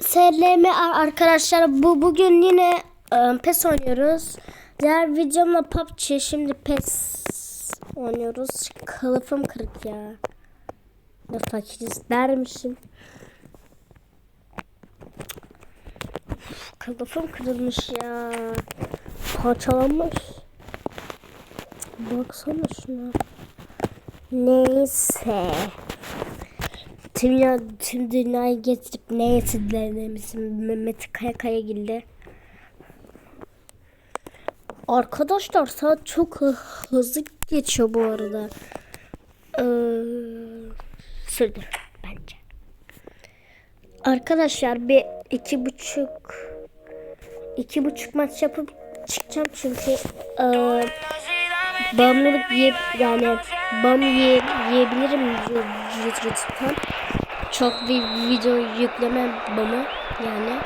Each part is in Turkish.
SLM arkadaşlar bu bugün yine e, PES oynuyoruz. Diğer videomla PUBG şimdi PES oynuyoruz. Kılıfım kırık ya. Ne fakiriz dermişim. Kılıfım kırılmış ya. Parçalanmış. Baksana şuna. Neyse. Tüm, ya, tüm dünyayı getirip ne yetirdilerimisin Mehmet Kaya Kaya girdi. Arkadaşlar saat çok hı- hızlı geçiyor bu arada. Ee, sürdür bence. Arkadaşlar bir iki buçuk iki buçuk maç yapıp çıkacağım çünkü ee, bağımlılık yiyip yani bam yiye, yiyebilirim YouTube'dan. Çok bir video yüklemem bana yani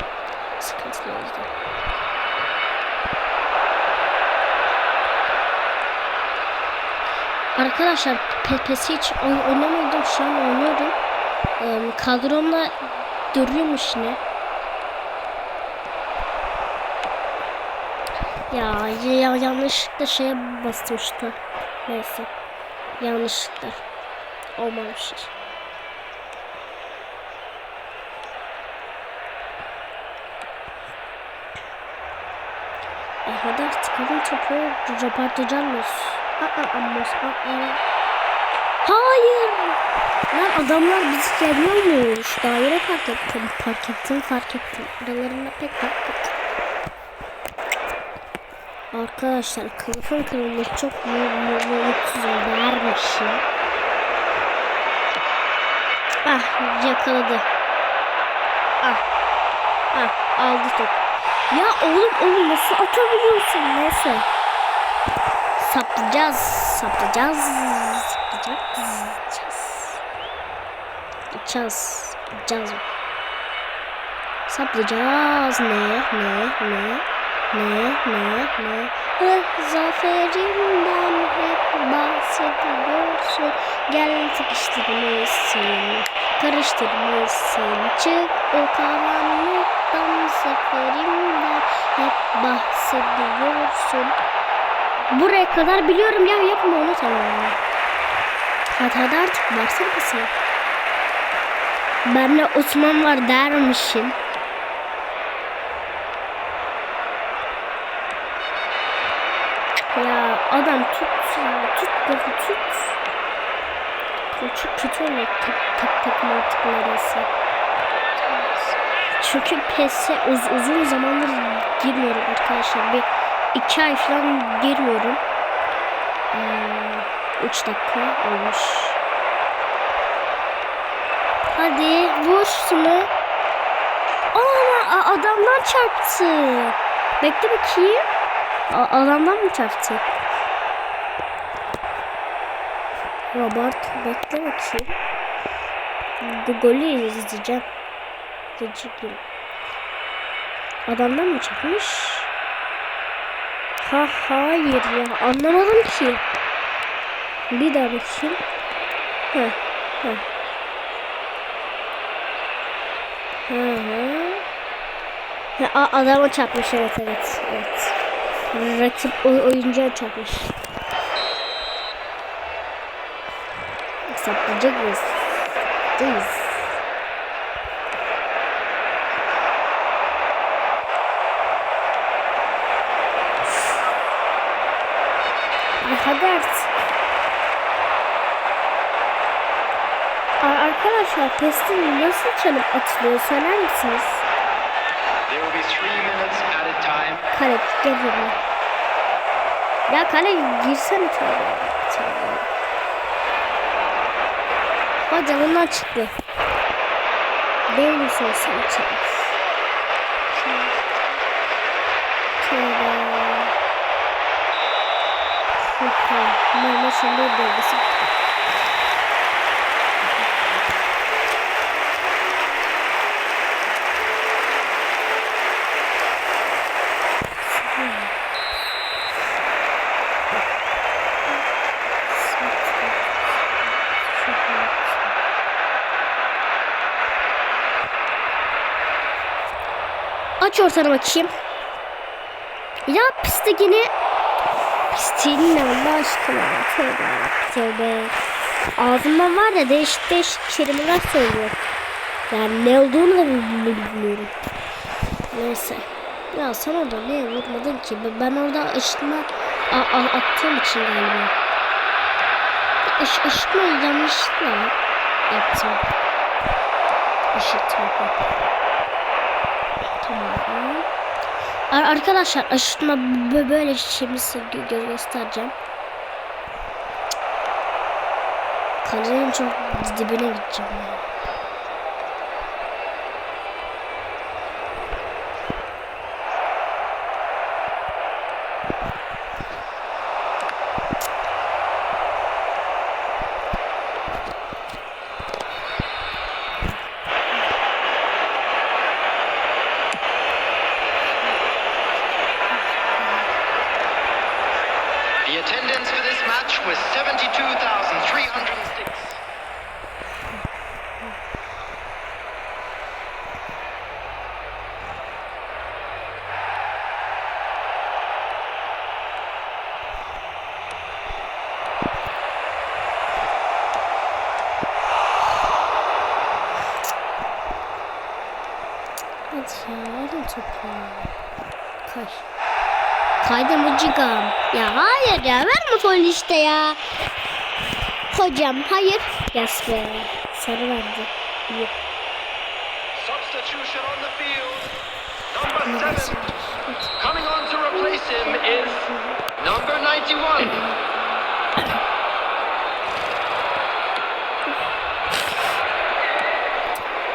sıkıntılı o yüzden. Arkadaşlar PPS hiç oy- oynamıyordum şu an oynuyorum. Kadromla duruyormuş yine. Ya, ya yanlışlıkla şeye bastım işte. Neyse. Yanlışlıkla. Olmamış. E hadi artık alın topu. Röportajlar mıyız? Aa, Amos, aa. Hayır. Lan adamlar bizi geliyormuş. Daire fark ettim. Fark ettim, fark ettim. Aralarında pek fark ettim. Arkadaşlar kılıfım kırılmış çok mu- mu- mu- mutsuzum vermiş ya. Ah yakaladı. Ah. Ah aldı top. Ya oğlum oğlum nasıl atabiliyorsun neyse. Saplayacağız. Saplayacağız. Saplayacağız. Saplayacağız. Saplayacağız. Saplayacağız. Ne? Ne? Ne? Ne? Ne? Ne? Heh, zaferimden hep bahsediyorsun. Gel sıkıştırmışsın. Karıştırmışsın. Çık o karanlıktan zaferimden hep bahsediyorsun. Buraya kadar biliyorum ya yapma onu tamam. Hadi artık versene kısmı. Benle Osman var dermişim. Ya adam tut ya tut topu tut. Çok kötü oluyor tek tek tek mantıklarıysa. Çünkü PES'e uz uzun zamandır girmiyorum arkadaşlar. Bir iki ay falan girmiyorum. Ee, üç dakika olmuş. Hadi vur şunu. Aa adamdan çarptı. Bekle bakayım. A- adamdan mı çarptı? Robert bekle bakayım. Bu golü izleyeceğim. İzleyeceğim. Adamdan mı çarpmış? Ha hayır ya anlamadım ki. Bir daha bakayım. Heh. Hı hı. Ha, a- adama çarpmış evet evet evet. Rakip oy oyuncuya çarpmış. Değiliz. Ay, Hadi artık. Ar- Arkadaşlar testin nasıl çalıp atılıyor söyler misiniz? Kale gel buraya. Ya kale girsene tövbe. Tövbe. Hadi bunlar çıktı. Benim sorsam çalış. Tövbe. Süper. Mama şimdi bölgesi. Aç ortana bakayım. Ya pistekini Pisliğin ne Allah aşkına? Tövbe tövbe. Ağzımdan var ya değişik değişik kelimeler söylüyor. Yani ne olduğunu da bilmiyorum. Neyse. Ya sen orada niye vurmadın ki? Ben- orada ışıtma attığım için galiba. Iş, ışıtma yanlışlıkla yaptım. Işıtma. Arkadaşlar aşırtma bö- böyle şimdi size gö- gö- göstereceğim. Kalenin çok dibine gideceğim. ya. Ya alın topu. Kay. Kaydım ucigam. Ya hayır ya verme faul işte ya. Hocam hayır. Yes be. Sarı verdi. İyi. Number seven. Coming on to replace him is number 91.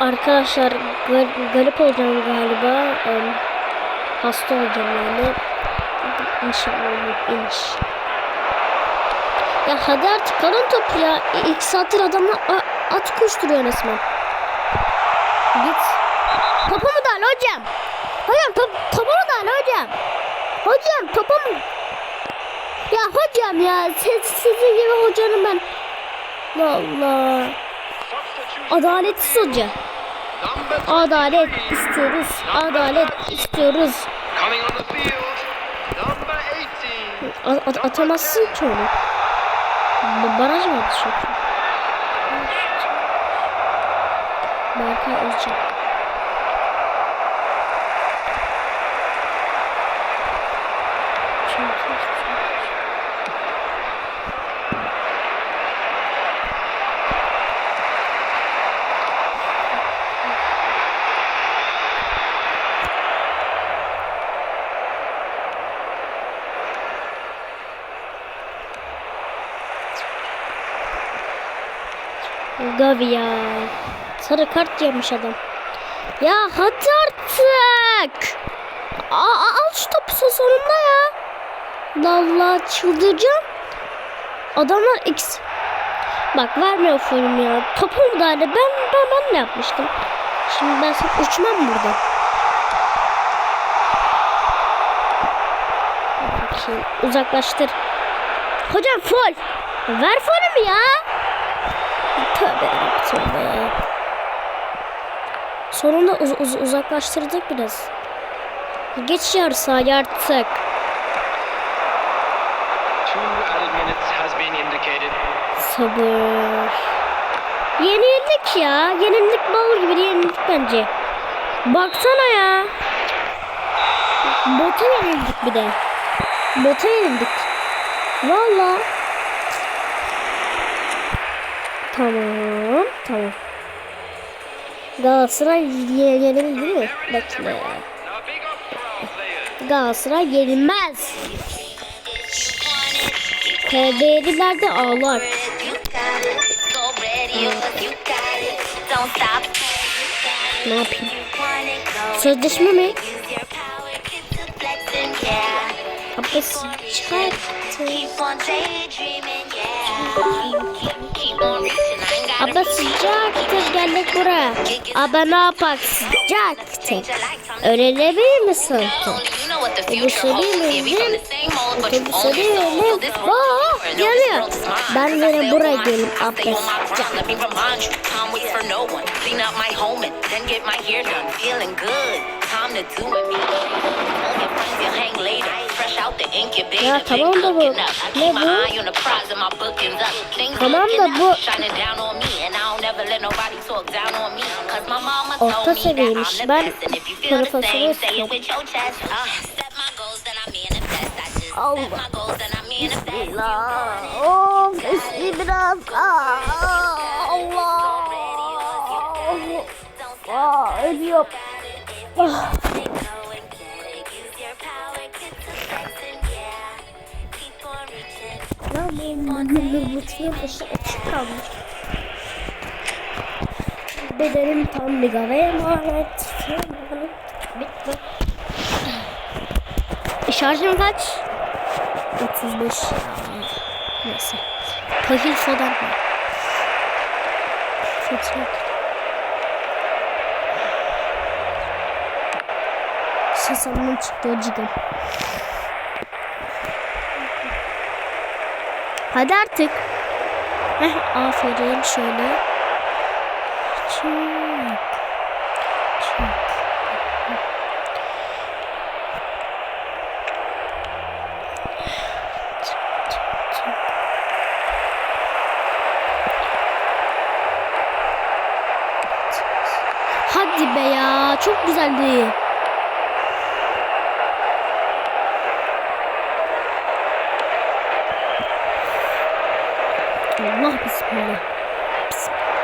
Arkadaşlar gar- garip olacağım galiba. Em, hasta olacağım yani. İnşallah. İnş. Ya hadi artık kalın top ya. İlk saattir adamla at koşturuyor resmen. Git. Topumu da al hocam. Hocam top, topumu da al hocam. Hocam topumu. Ya hocam ya siz, sizin gibi hocanın ben. Allah. Adaletsiz hoca. Adalet 23. istiyoruz. Adalet istiyoruz. Coming on the field. Number 18. A- at- atamazsın ki onu. Baraj mı atacak? Berkay Özcan. Gavi ya. Sarı kart yemiş adam. Ya hadi artık. Aa, al şu topu son- sonunda ya. Allah çıldıracağım. Adamlar x. Bak vermiyor forum ya. Topu müdahale. Ben, ben, ben ne yapmıştım? Şimdi ben sana uçmam burada. Bakayım. Uzaklaştır. Hocam fol. Ver forumu ya. Tövbe tövbe. Sonunda uz- uz- uzaklaştırdık biraz. Geç yarı sahaya artık. Sabır. Yenildik ya. Yenildik bal gibi yenildik bence. Baksana ya. Bota yenildik bir de. Bota yenildik. Valla. Tamam. Tamam. Galatasaray ye- yenildi değil mi? Bekle. Galatasaray yenilmez. KD'liler de ağlar. Ne yapayım? Sözleşme mi? Abbas çıkarttı. Abla sıcaktır geldik buraya. Aba ne yapak sıcaktır. Öğrenebilir what the Otobüse değil mi? Otobüse değil mi? This geliyor. Ben yine buraya on my- gelin Ya tamam da bu- ne bu? Tamam da bu- Orta seviyeymiş. Ben it istiyorum. Uh, Allah. my goals, then I manifest. Of üstü biraz. Aa, Allah. Aa, ölüyorum. Ah. Ya benim annemin mutlu başı açık kalmış. Bedenim tam bir gave emanet. Bitti. Şarjım kaç? 35 ya. Neyse. Pahil sodan mı? Fotoğraf. Sesamın çıktı o. Hadi artık. Heh, aferin şöyle. Çık, çık. Hadi be ya. Çok güzeldi. Allah bismillah. Bismillah.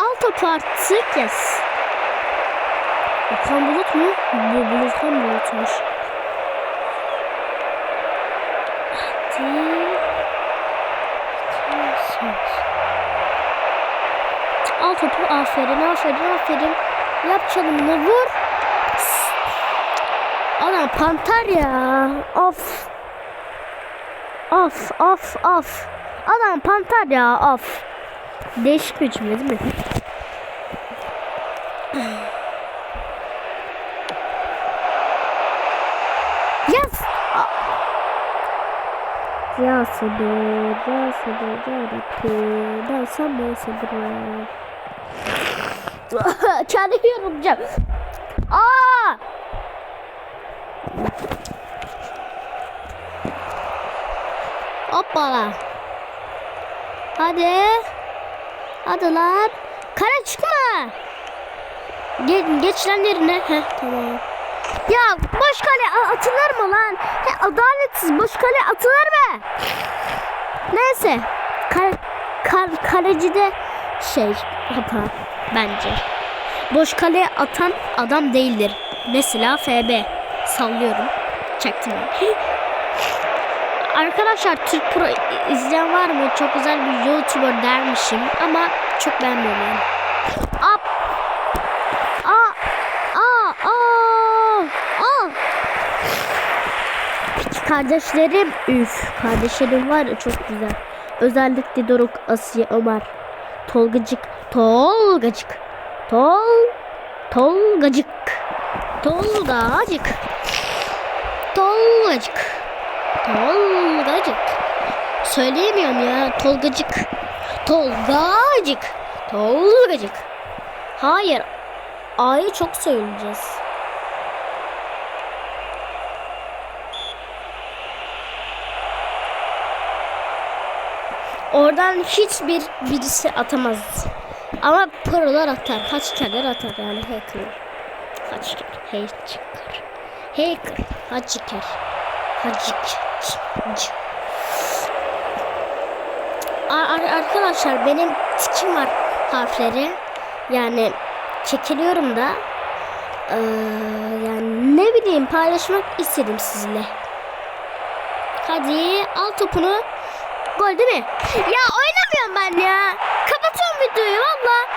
Al topu artık yes. Okan Bulut mu? Bu Bulutkan Bulut'muş. Hadi. Al topu aferin aferin aferin. Yap çalımını vur. Adam panter ya. Of. Of of of. Adam panter ya of. Değişik bir cümle değil mi? Yes. A- Ya sabır, ya sabır, ya Rabbi, ben sana sabır. Kendi yorulacağım. Aa! Hoppala. Hadi. Hadi lan. Kara çıkma. Ge geç yerine. Heh tamam. Ya boş kale atılır mı lan? He, adaletsiz boş kale atılır mı? Neyse. Kal kal kalecide şey hata bence. Boş kaleye atan adam değildir. Mesela FB. Sallıyorum. Çektim. Arkadaşlar Türk Pro izleyen var mı? Çok güzel bir YouTuber dermişim ama çok beğenmiyorum yani. Ap. Aa. Aa. Aa. Aa. Peki kardeşlerim. Üf. Kardeşlerim var ya çok güzel. Özellikle Doruk, Asiye, Ömer. Tolgacık. Tolgacık. Tol. Tolgacık. Tolgacık. Tolgacık. Tolgacık. Söyleyemiyorum ya. Tolgacık. Tolgacık. Tolgacık. Hayır. A'yı çok söyleyeceğiz. Oradan hiçbir birisi atamaz. Ama prolar atar. Kaç kere atar yani hacker. Kaç kere? Hacker. Ar- ar- arkadaşlar benim tikim var harfleri. Yani çekiliyorum da. Ee, yani ne bileyim paylaşmak istedim sizinle. Hadi al topunu. Gol değil mi? Ya oynamıyorum ben ya. Kapatıyorum videoyu valla.